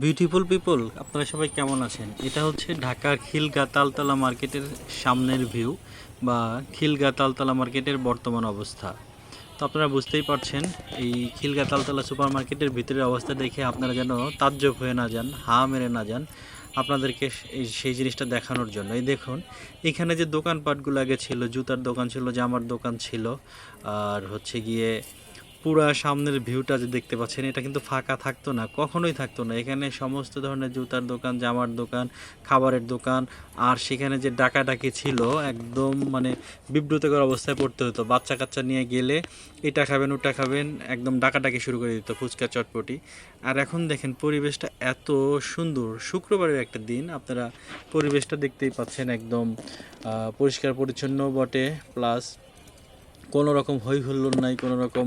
Beautiful people আপনারা সবাই কেমন আছেন? এটা হচ্ছে ঢাকার খিলগা তালতলা মার্কেটের সামনের ভিউ বা খিলগা তালতলা মার্কেটের বর্তমান অবস্থা। তো আপনারা বুঝতেই পারছেন, এই খিলগা তালতলা সুপার মার্কেটের ভিতরের অবস্থা দেখে আপনারা যেন তাজ্জব হয়ে না যান, হা মেরে না যান আপনাদেরকে সেই জিনিসটা দেখানোর জন্য। এই দেখুন, এখানে যে দোকানপাটগুলো আগে ছিল, জুতার দোকান ছিল, জামার দোকান ছিল, আর হচ্ছে গিয়ে পুরা সামনের ভিউটা যে দেখতে পাচ্ছেন, এটা কিন্তু ফাঁকা থাকতো না, কখনোই থাকতো না। এখানে সমস্ত ধরনের জুতার দোকান, জামার দোকান, খাবারের দোকান, আর সেখানে যে ডাকাডাকি ছিল, একদম মানে বিব্রতকর অবস্থায় পড়তে হতো। বাচ্চা কাচ্চা নিয়ে গেলে এটা খাবেন, ওটা খাবেন, একদম ডাকাডাকি শুরু করে দিত ফুচকা চটপটি। আর এখন দেখেন পরিবেশটা এত সুন্দর। শুক্রবারের একটা দিন, আপনারা পরিবেশটা দেখতেই পাচ্ছেন একদম পরিষ্কার পরিচ্ছন্ন বটে, প্লাস কোনো রকম হই হুল্লোড় নাই, কোনো রকম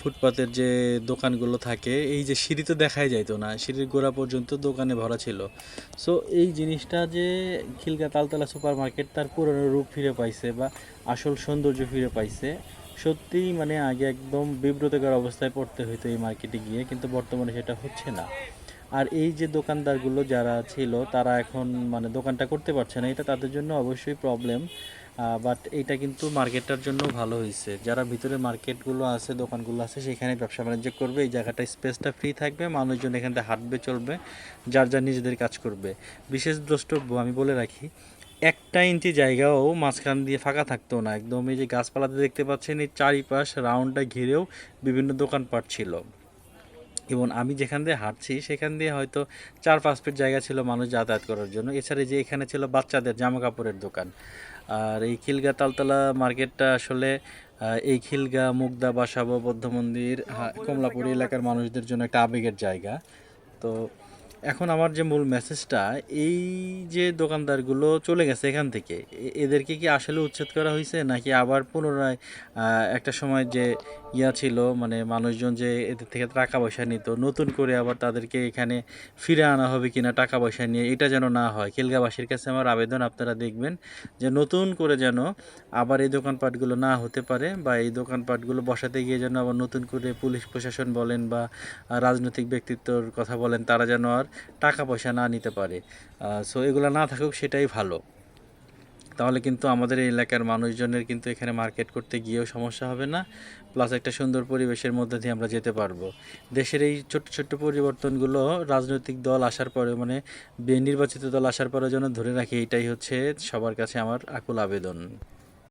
ফুটপাতের যে দোকানগুলো থাকে, এই যে সিঁড়ি তো দেখাই যাইতো না, সিঁড়ির গোড়া পর্যন্ত দোকানে ভরা ছিল। সো এই জিনিসটা যে খিলগা তালতলা সুপার মার্কেট তার পুরনো রূপ ফিরে পাইছে বা আসল সৌন্দর্য ফিরে পাইছে, সত্যিই মানে আগে একদম বিব্রতকর অবস্থায় পড়তে হইতো এই মার্কেটে গিয়ে, কিন্তু বর্তমানে সেটা হচ্ছে না। আর এই যে দোকানদারগুলো যারা ছিল, তারা এখন মানে দোকানটা করতে পারছে না, এটা তাদের জন্য অবশ্যই প্রবলেম বাট এটা কিন্তু মার্কেটটার জন্য ভালো হয়েছে যারা ভিতরে মার্কেটগুলো আছে, দোকানগুলো আছে, সেখানে ব্যবসা বাণিজ্য করবে, এই জায়গাটা স্পেসটা ফ্রি থাকবে, মানুষজন এখান থেকে হাঁটবে, চলবে, যার যার নিজেদের কাজ করবে। বিশেষ দ্রষ্টব্য আমি বলে রাখি, একটা ইঞ্চি জায়গাও মাঝখান দিয়ে ফাঁকা থাকতো না। একদম এই যে গাছপালাতে দেখতে পাচ্ছেন, এই চারিপাশ রাউন্ডটা ঘিরেও বিভিন্ন দোকানপাট ছিল। এবং আমি যেখান দিয়ে হাঁটছি সেখান দিয়ে হয়তো চার পাঁচ ফিট জায়গা ছিল মানুষ যাতায়াত করার জন্য। এছাড়া যে এখানে ছিল বাচ্চাদের জামা কাপড়ের দোকান। আর এই খিলগা তালতলা মার্কেটটা আসলে এই খিলগা মুগদা বাসাবো বৌদ্ধ মন্দির কমলাপুর এলাকার মানুষদের জন্য একটা আবেগের জায়গা। তো এখন আমার যে মূল মেসেজটা এই যে দোকানদারগুলো চলে গেছে এখান থেকে এদেরকে কি আসলে উচ্ছেদ করা হয়েছে নাকি আবার পুনরায় একটা সময় যে ইয়া ছিল মানে মানুষজন যে এদের থেকে টাকা পয়সা নিত, নতুন করে আবার তাদেরকে এখানে ফিরে আনা হবে কিনা, টাকা পয়সা নিয়ে, এটা যেন না হয়। খিলগাবাসীর কাছে আমার আবেদন, আপনারা দেখবেন যে নতুন করে যেন আবার এই দোকানপাটগুলো না হতে পারে, বা এই দোকানপাটগুলো বসাতে গিয়ে যেন আবার নতুন করে পুলিশ প্রশাসন বলেন, বা রাজনৈতিক ব্যক্তিত্বর কথা বলেন, তারা যেন আর টাকা পয়সা না নিতে পারে। সো এগুলো না থাকুক সেটাই ভালো। তাহলে কিন্তু আমাদের এই এলাকার মানুষজনের কিন্তু এখানে মার্কেট করতে গিয়েও সমস্যা হবে না। প্লাস একটা সুন্দর পরিবেশের মধ্যে দিয়ে আমরা যেতে পারব। দেশের এই ছোট্ট ছোট্ট পরিবর্তনগুলো রাজনৈতিক দল আসার পরে মানে নির্বাচিত দল আসার পরে যেন ধরে রাখি, এটাই হচ্ছে সবার কাছে আমার আকুল আবেদন।